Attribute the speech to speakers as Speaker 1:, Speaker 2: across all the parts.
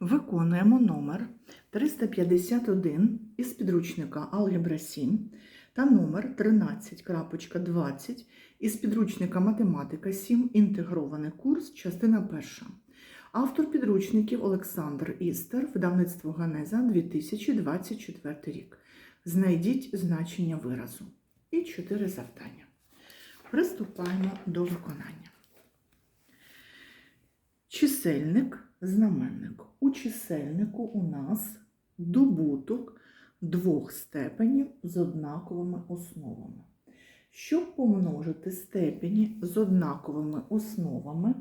Speaker 1: Виконуємо номер 351 із підручника Алгебра 7 та номер 13.20 із підручника Математика 7. Інтегрований курс, частина 1. Автор підручників Олександр Істер, видавництво Ганеза 2024 рік. Знайдіть значення виразу. І чотири завдання. Приступаємо до виконання. Чисельник, знаменник. У чисельнику у нас добуток двох степенів з однаковими основами. Щоб помножити степені з однаковими основами,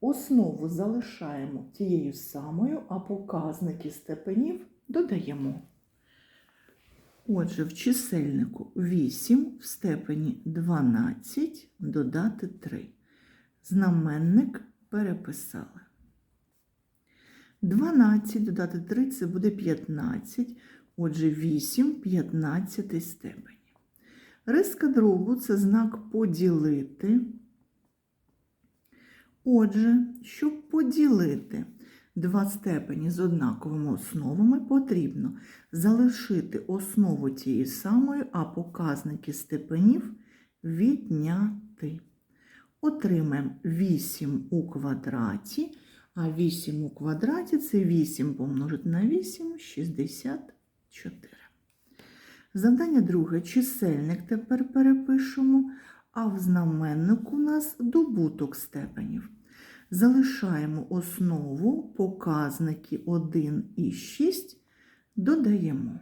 Speaker 1: основу залишаємо тією самою, а показники степенів додаємо. Отже, в чисельнику 8 в степені 12 додати 3. Знаменник переписали. 12 додати 3 це буде 15. Отже, 8 15 степені. Риска дробу це знак поділити. Отже, щоб поділити два степені з однаковими основами, потрібно залишити основу тієї самої, а показники степенів відняти. Отримаємо 8 у квадраті, а 8 у квадраті це 8 помножити на 8 64. Завдання друге. Чисельник тепер перепишемо, а в знаменнику у нас добуток степенів. Залишаємо основу, показники 1 і 6 додаємо.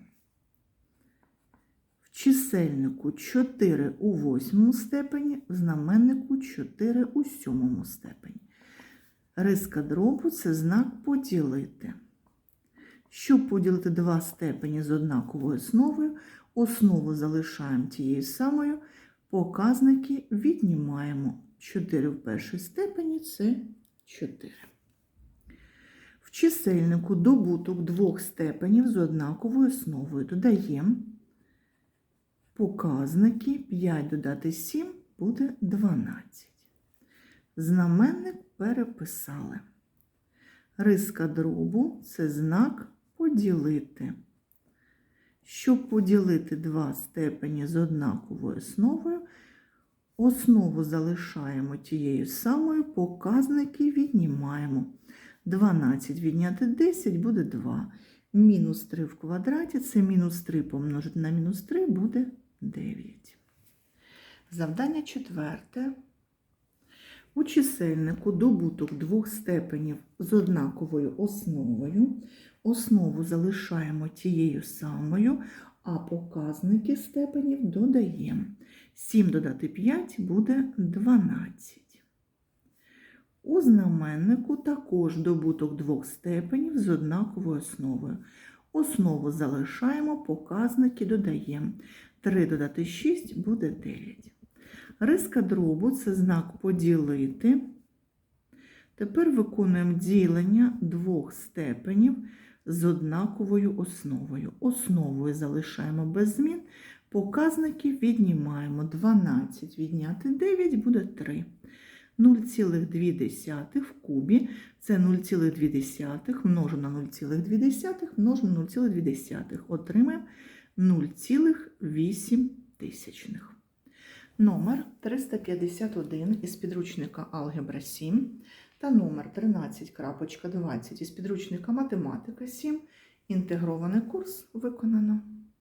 Speaker 1: Чисельнику 4 у восьмому степені, в знаменнику 4 у сьомому степені. Риска дробу це знак поділити. Щоб поділити два степені з однаковою основою, основу залишаємо тією самою, показники віднімаємо. 4 в першій степені це 4. В чисельнику добуток двох степенів з однаковою основою додаємо показники 5 додати 7 буде 12. Знаменник переписали. Риска дробу це знак поділити. Щоб поділити два степені з однаковою основою, основу залишаємо тією самою, показники віднімаємо. 12 відняти 10 буде 2. Мінус 3 в квадраті це мінус 3 помножити на мінус 3 буде 9. Завдання четверте. У чисельнику добуток двох степенів з однаковою основою. Основу залишаємо тією самою, а показники степенів додаємо. 7 додати 5 буде 12. У знаменнику також добуток двох степенів з однаковою основою. Основу залишаємо, показники додаємо. 3 додати 6 буде 9. Риска дробу це знак поділити. Тепер виконуємо ділення двох степенів з однаковою основою. Основою залишаємо без змін, показники віднімаємо. 12 відняти 9 буде 3. 0,2 в кубі це 0,2 множимо на 0,2 множимо на 0,2. Отримаємо 0,8 тисячних. Номер 351 із підручника Алгебра 7 та номер 13.20 із підручника Математика 7. Інтегрований курс виконано.